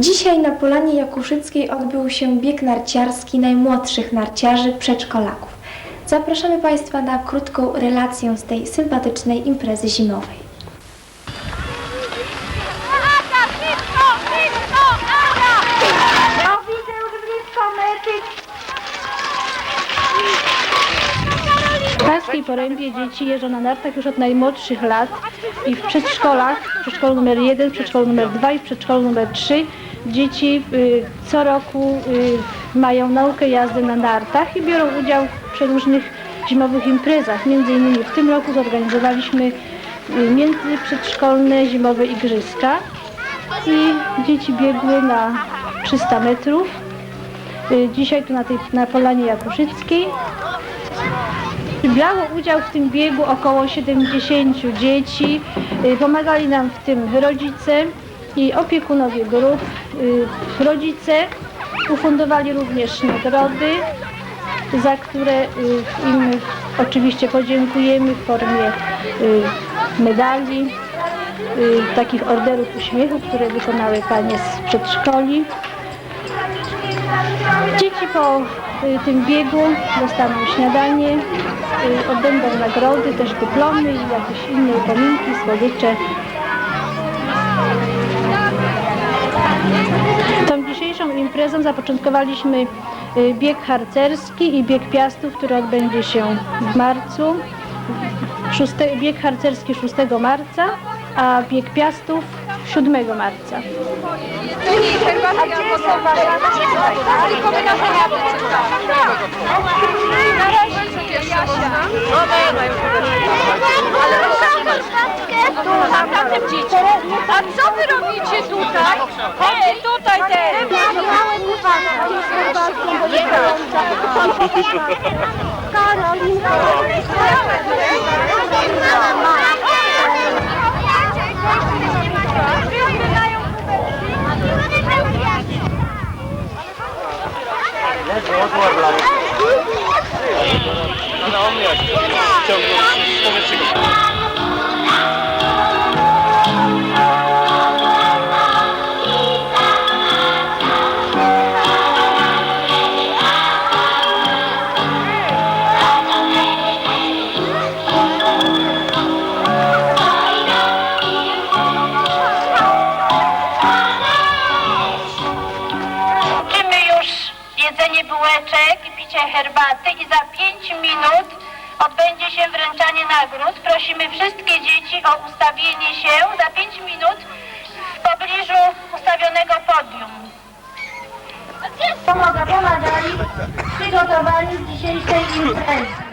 Dzisiaj na Polanie Jakuszyckiej odbył się bieg narciarski najmłodszych narciarzy przedszkolaków. Zapraszamy Państwa na krótką relację z tej sympatycznej imprezy zimowej. W Paskiej Porębie dzieci jeżdżą na nartach już od najmłodszych lat i w przedszkolach, w przedszkolu numer 1, w przedszkolu numer 2 i w przedszkolu numer 3 dzieci y, co roku y, mają naukę jazdy na nartach i biorą udział w przeróżnych zimowych imprezach. Między innymi w tym roku zorganizowaliśmy y, międzyprzedszkolne zimowe igrzyska i dzieci biegły na 300 metrów. Y, Dzisiaj tu na, tej, na Polanie Jakuszyckiej Brało udział w tym biegu około 70 dzieci. Y, Pomagali nam w tym rodzice i opiekunowie grup. Y, Rodzice ufundowali również nagrody, za które y, im oczywiście podziękujemy w formie medali, takich orderów uśmiechu, które wykonały panie z przedszkoli. Dzieci po tym biegu dostaną śniadanie, y, odbędą nagrody, też dyplomy i jakieś inne upominki, słodycze. Tą dzisiejszą imprezą zapoczątkowaliśmy y, bieg harcerski i bieg piastów, który odbędzie się w marcu. Szóste, bieg harcerski 6 marca, a bieg piastów 7 marca. A co wy robicie tutaj? Chodźcie tutaj też. Kończymy jedzenie bułeczek i picie herbaty i za 5 minut odbędzie się wręczanie nagród. Prosimy wszystkie dzieci o ustawienie się za 5 minut w pobliżu ustawionego podium. Pomaga, pomagali, przygotowani dzisiejszej imprezy.